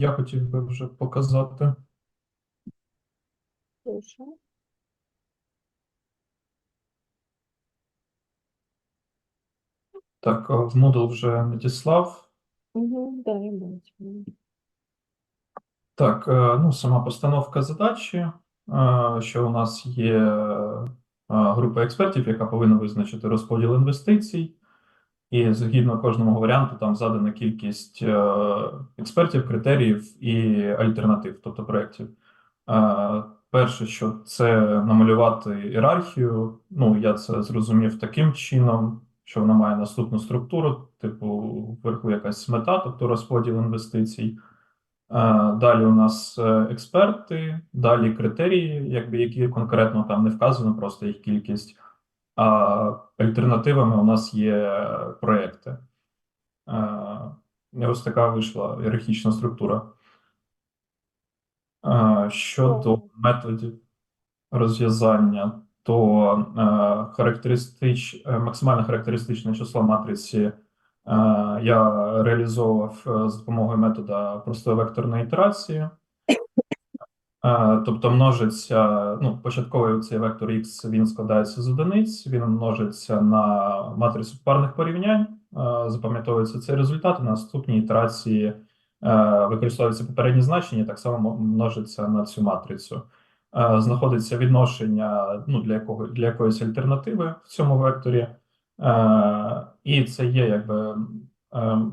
Я хотів би вже показати. Слушаю. Так, в Moodle вже надіслав. Угу, да, я бачу. Так, е, ну, сама постановка задачі, е, що у нас є е, група експертів, яка повинна визначити розподіл інвестицій, і згідно кожному варіанту там задана кількість е, експертів, критеріїв і альтернатив, тобто проєктів. Е, Перше, що це намалювати ієрархію. Ну, я це зрозумів таким чином, що вона має наступну структуру, типу вверху якась мета, тобто розподіл інвестицій. Е, Далі у нас експерти, далі критерії, якби які конкретно там не вказано, просто їх кількість. А альтернативами у нас є проекти. Е, Ось така вийшла ієрархічна структура. Е, Щодо методів розв'язання, то е, характеристич, е, максимально характеристичне число матриці я реалізовував е, з допомогою метода простої векторної ітерації. Е, Тобто множиться, ну, початковий цей вектор X, він складається з одиниць, він множиться на матрицю парних порівнянь, е, запам'ятовується цей результат, на наступній ітерації е, використовується попередні значення, так само множиться на цю матрицю. Знаходиться відношення ну, для, якого, для якоїсь альтернативи в цьому векторі, і це є якби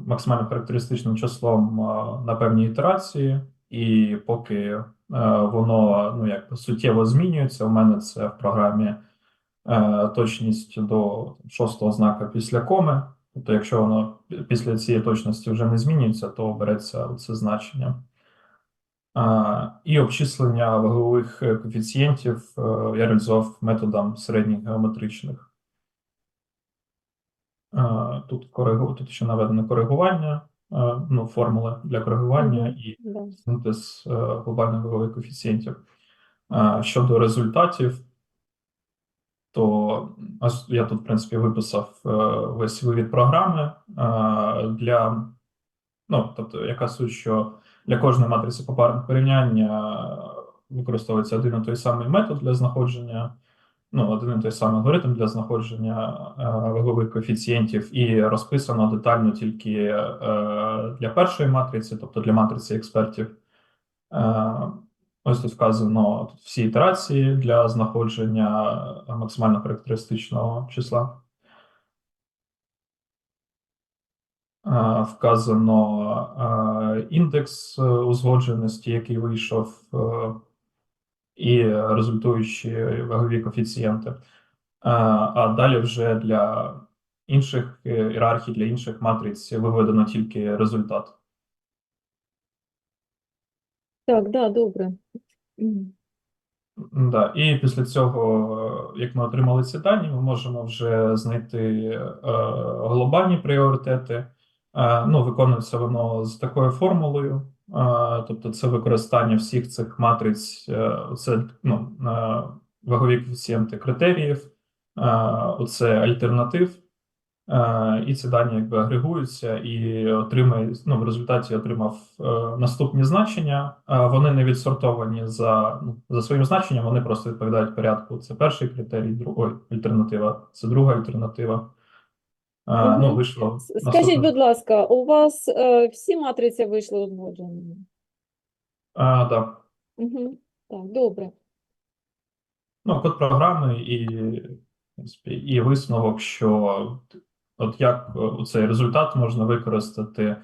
максимально характеристичним числом на певній ітерації, і поки воно ну якби суттєво змінюється. У мене це в програмі е, точність до шостого знака після коми. Тобто, якщо воно після цієї точності вже не змінюється, то береться це значення. Е, І обчислення вагових е, коефіцієнтів е, я реалізував методом середніх геометричних. Е, Тут коригу, тут ще наведено коригування, е, ну, формули для коригування Мгм. і Да. синтез е, глобальних вагових коефіцієнтів. Е, Щодо результатів, то я тут, в принципі, виписав е, весь вивід програми е, для, ну, тобто, яка суть, що для кожної матриці попарних порівняння е, використовується один і той самий метод для знаходження, ну, один і той самий алгоритм для знаходження е, вагових коефіцієнтів, і розписано детально тільки е, для першої матриці, тобто для матриці експертів. Е, Ось тут вказано тут всі ітерації для знаходження максимально характеристичного числа. Вказано індекс узгодженості, який вийшов, і результуючі вагові коефіцієнти. А далі вже для інших е, ієрархій, для інших матриць виведено тільки результат. Так, да, добре. Да, і після цього, як ми отримали ці дані, ми можемо вже знайти е, глобальні пріоритети. Е, ну, виконується воно з такою формулою, тобто це використання всіх цих матриць, е, це ну, вагові коефіцієнти критеріїв, е, оце альтернатив, е, і ці дані якби агрегуються і отримає, ну, в результаті отримав наступні значення. Вони не відсортовані за, ну, за своїм значенням, вони просто відповідають порядку. Це перший критерій, другий альтернатива, це друга альтернатива. Ну, вийшло Скажіть, будь ласка, у вас е, всі матриці вийшли узгодженими? А, да. Угу. Так, добре. Ну, код програми і, і висновок, що от як е, цей результат можна використати.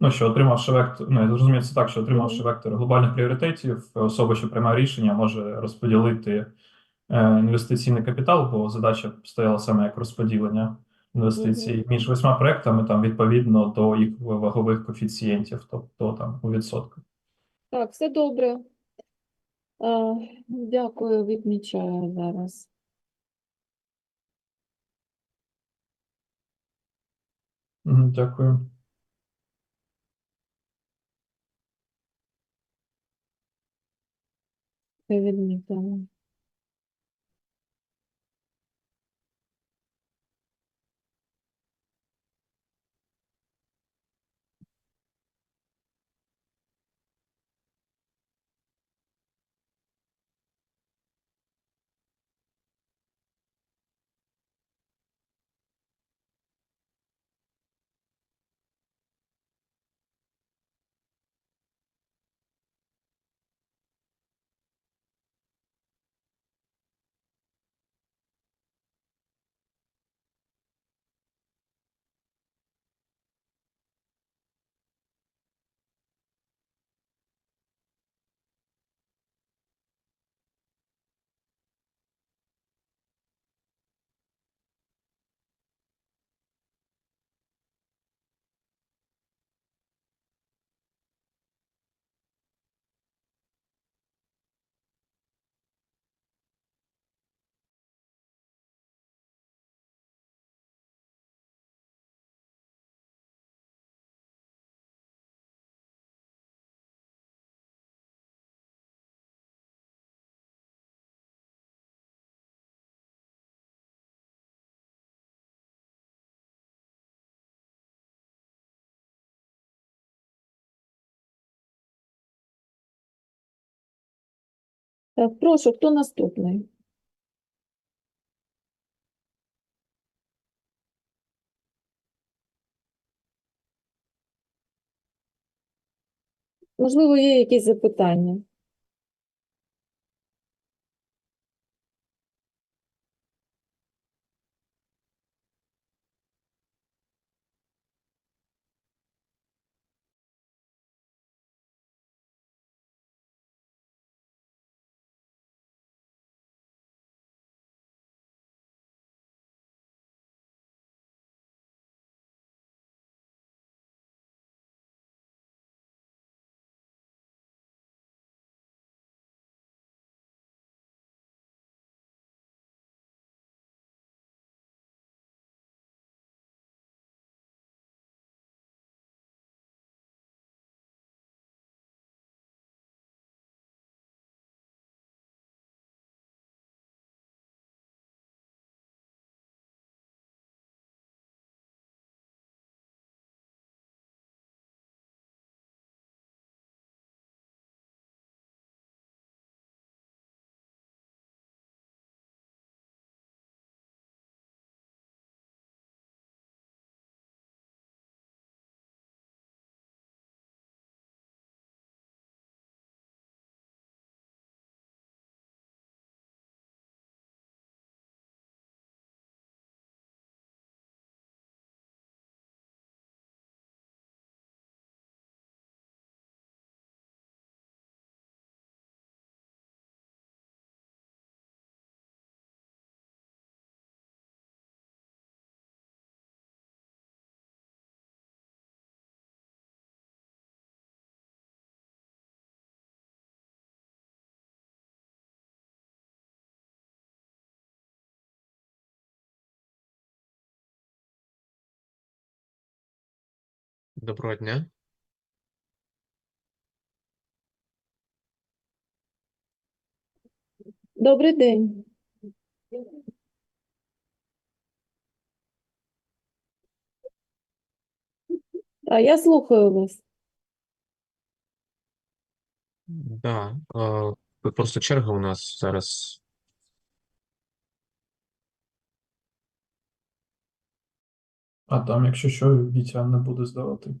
Ну, що отримавши вектор, ну, я так, що отримавши вектор глобальних пріоритетів, особа, що приймає рішення, може розподілити е, інвестиційний капітал, бо задача стояла саме як розподілення інвестицій між восьма проектами, там відповідно до їх вагових коефіцієнтів, тобто там у відсотках. Так, все добре. Е, Дякую, відмічаю зараз. Дякую. Все відмітила. Так, прошу, хто наступний? Можливо, є якісь запитання? Доброго дня. Добрий день. А я слухаю вас. Да, е, просто черга у нас зараз. А там, якщо що, Вітя не буде здавати.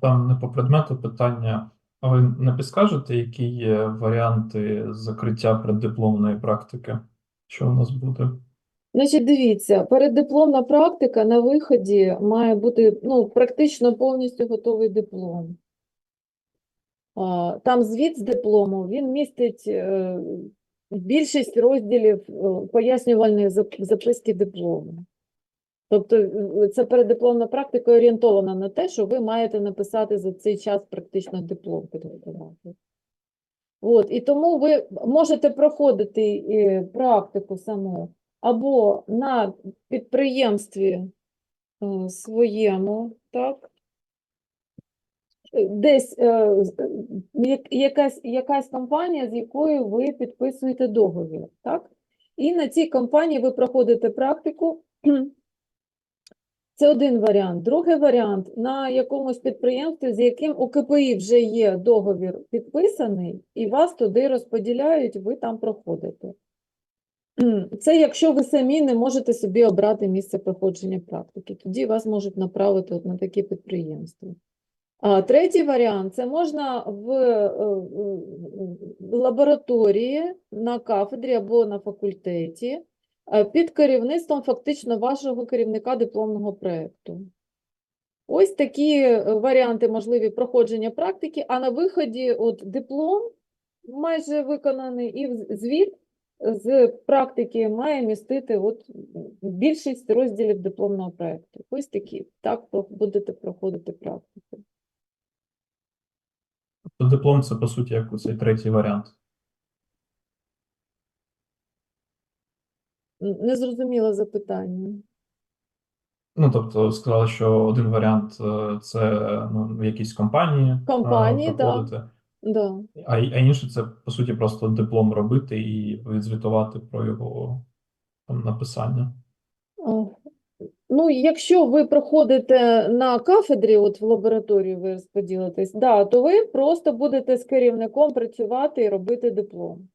Там не по предмету питання. А ви не підскажете, які є варіанти закриття преддипломної практики? Що у нас буде? Значить, дивіться, переддипломна практика на виході має бути ну, практично повністю готовий диплом. Там звіт з диплому, він містить е, більшість розділів е, пояснювальної записки диплому. Тобто е, це переддипломна практика орієнтована на те, що ви маєте написати за цей час практично диплом підготувати. От, і тому ви можете проходити е, практику саму або на підприємстві е, своєму, так? Е, Десь е, е, якась, якась компанія, з якою ви підписуєте договір, так? І на цій компанії ви проходите практику. Це один варіант. Другий варіант на якомусь підприємстві, з яким у КПІ вже є договір підписаний, і вас туди розподіляють, ви там проходите. Це якщо ви самі не можете собі обрати місце проходження практики, тоді вас можуть направити от на такі підприємства. А третій варіант це можна в, е, лабораторії, на кафедрі або на факультеті під керівництвом фактично вашого керівника дипломного проєкту. Ось такі е, варіанти можливі проходження практики, а на виході от диплом майже виконаний, і звіт з практики має містити от більшість розділів дипломного проєкту. Ось такі. Так будете проходити практику. Тобто диплом це по суті як цей третій варіант. Не зрозуміла запитання. Ну, тобто, сказали, що один варіант е, це ну, в якійсь компанії е, Компанії, да. Да. а, а інше це по суті просто диплом робити і відзвітувати про його там, написання. Ну, якщо ви проходите на кафедрі, от в лабораторію ви розподілитесь, да, то ви просто будете з керівником працювати і робити диплом.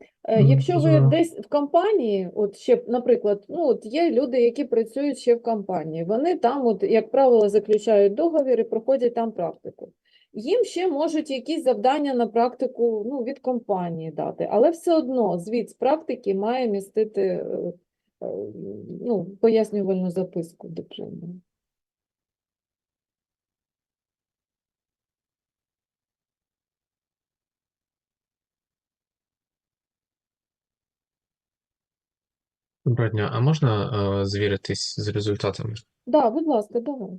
Е, Мгм, Якщо ви десь в компанії, от ще, наприклад, ну от є люди, які працюють ще в компанії, вони там, от, як правило, заключають договір і проходять там практику. Їм ще можуть якісь завдання на практику ну, від компанії дати, але все одно звіт з практики має містити е, е, ну, пояснювальну записку дипломну. Доброго дня, а можна е, звіритись з результатами? Да, будь ласка, давай.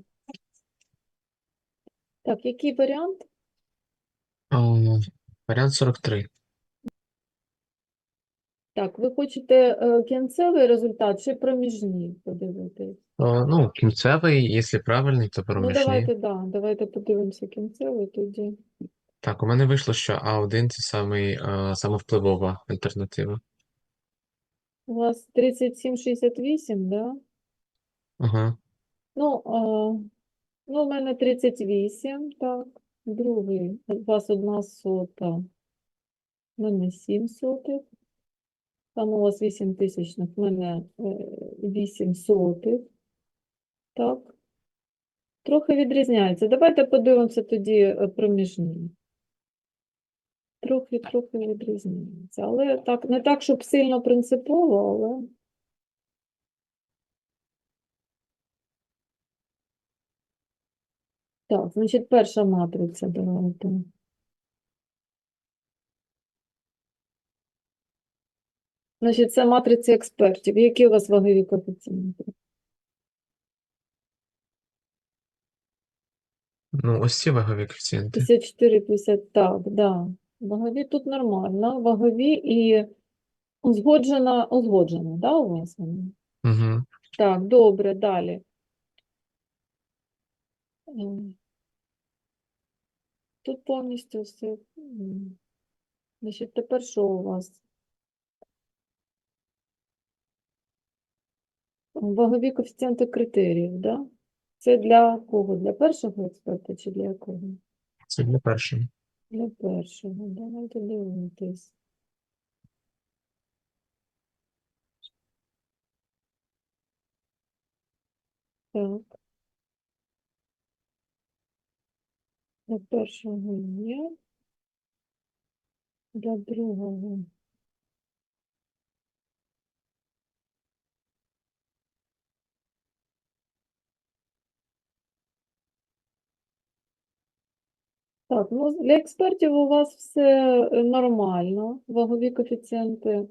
Так, який варіант? Е, варіант 43. Так, ви хочете е, кінцевий результат чи проміжні подивитись? Е, ну, кінцевий, якщо правильний, то Ну, проміжний. давайте, да, давайте подивимося кінцевий тоді. Так, у мене вийшло, що А1 це самий, е, саме впливова альтернатива. У вас 37,68, да? Ага. Ну, а, ну, у мене 38, так. Другий, у вас одна сота, у мене 7 сотих. Там у вас 8 тисячних, у мене е, 8 сотих. Так. Трохи відрізняється. Давайте подивимося тоді е, проміжні. Трохи, трохи відрізняється. Але так, не так, щоб сильно принципово, але. Так, значить, перша матриця давайте. Значить, це матриці експертів. Які у вас вагові коефіцієнти? Ну, ось ці вагові коефіцієнти. 54, 50, так, да. Вагові тут нормально. Вагові і узгоджена, узгоджена, да, у вас вони? Угу. Так, добре, далі. Ем, Тут повністю все. Значить, тепер що у вас? Вагові коефіцієнти критеріїв, да? Це для кого? Для першого експерта чи для якого? Це для першого. Для першого. Давайте дивитись. Так. Для першого є. Для другого. Так, ну для експертів у вас все е, нормально, вагові коефіцієнти.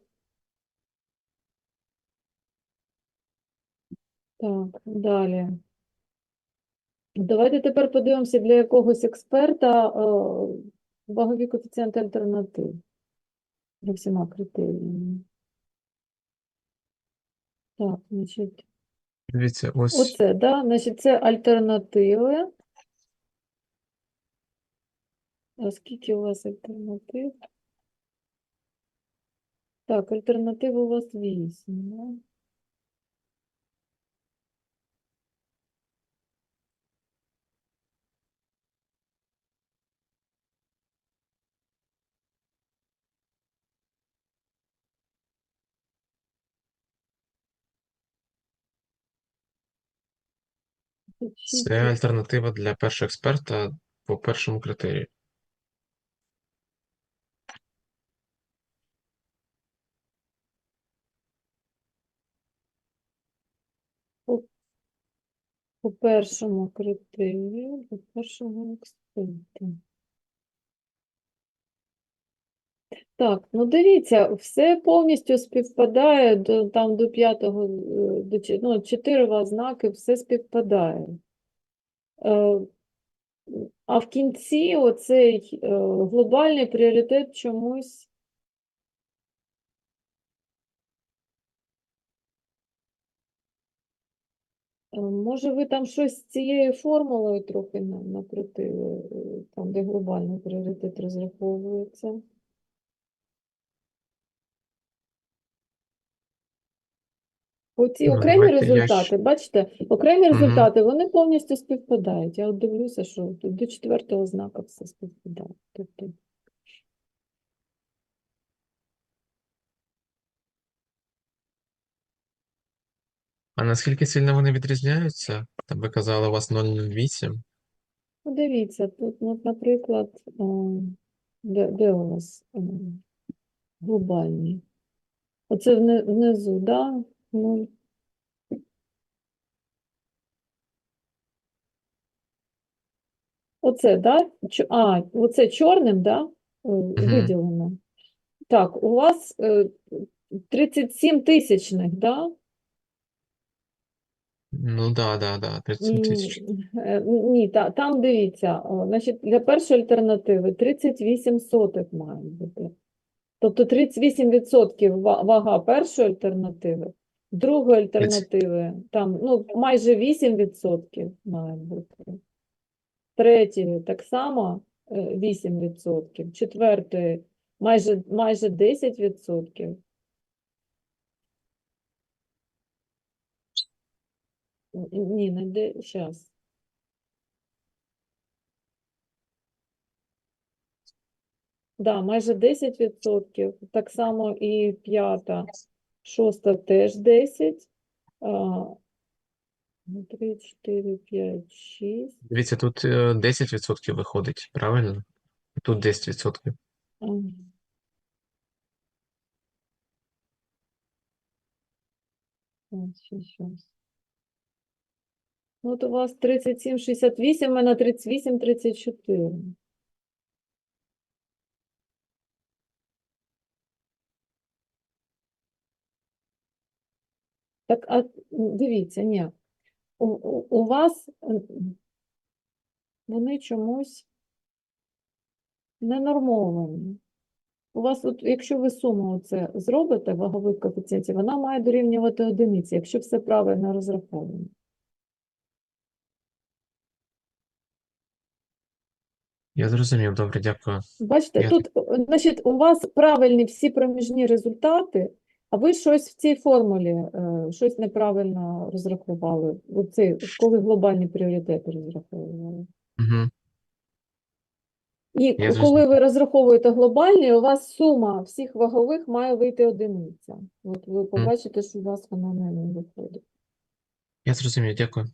Так, далі. Давайте тепер подивимося для якогось експерта е, вагові коефіцієнти альтернатив за всіма критеріями. Так, значить, Дивіться, ось оце, да, значить, це альтернативи. А скільки у вас альтернатив? Так, альтернатив у вас 8, да? Це альтернатива для першого експерта по першому критерію. По першому критерію, по першому експерта. Так, ну дивіться, все повністю співпадає до, там, до п'ятого, е, до, ну, чотири ознаки, все співпадає. Е, а в кінці оцей е, глобальний пріоритет чомусь Може, ви там щось з цією формулою трохи накрутили, е, там, де глобальний пріоритет розраховується? Оці Ну, окремі давайте я результати, ще- бачите, окремі Мгм. результати, вони повністю співпадають. Я от дивлюся, що тут до четвертого знака все співпадає. Тобто, А наскільки сильно вони відрізняються? Там ви казали, у вас 0,08. ну, дивіться, тут, ну, наприклад, де, де у нас глобальний? Оце внизу, да? Ну, Оце, да? А, оце чорним, да? Е, Виділено. Так, у вас е, 37 тисячних, да? Ну да, да, да, 37 тисяч. Е, Ні, та, там дивіться, о, значить, для першої альтернативи 38 сотих має бути. Тобто 38% ва- вага першої альтернативи, другої альтернативи там ну, майже 8% має бути. Третьої так само е, 8%, четвертої майже, майже 10%. Ні, не де, зараз. Да, майже 10%, так само і п'ята, шоста теж 10, а, 3, 4, 5, 6, Дивіться, тут е, 10% виходить, правильно? Тут 10%. а, так, ще щось. От у вас 37, 68, у мене 38, 34. Так, а дивіться, ні. У, у, у вас вони чомусь ненормовані. У вас, от, якщо ви суму оце зробите, вагових коефіцієнтів, вона має дорівнювати одиниці, якщо все правильно розраховано. Я зрозумів, добре, дякую. Бачите, Я тут, значить, у вас правильні всі проміжні результати, а ви щось в цій формулі, е, щось неправильно розрахували. Оці, коли глобальні пріоритети розраховували. Угу. І Я коли ви розраховуєте глобальні, у вас сума всіх вагових має вийти одиниця. От ви побачите, що у вас вона не не виходить. Я зрозумів, дякую.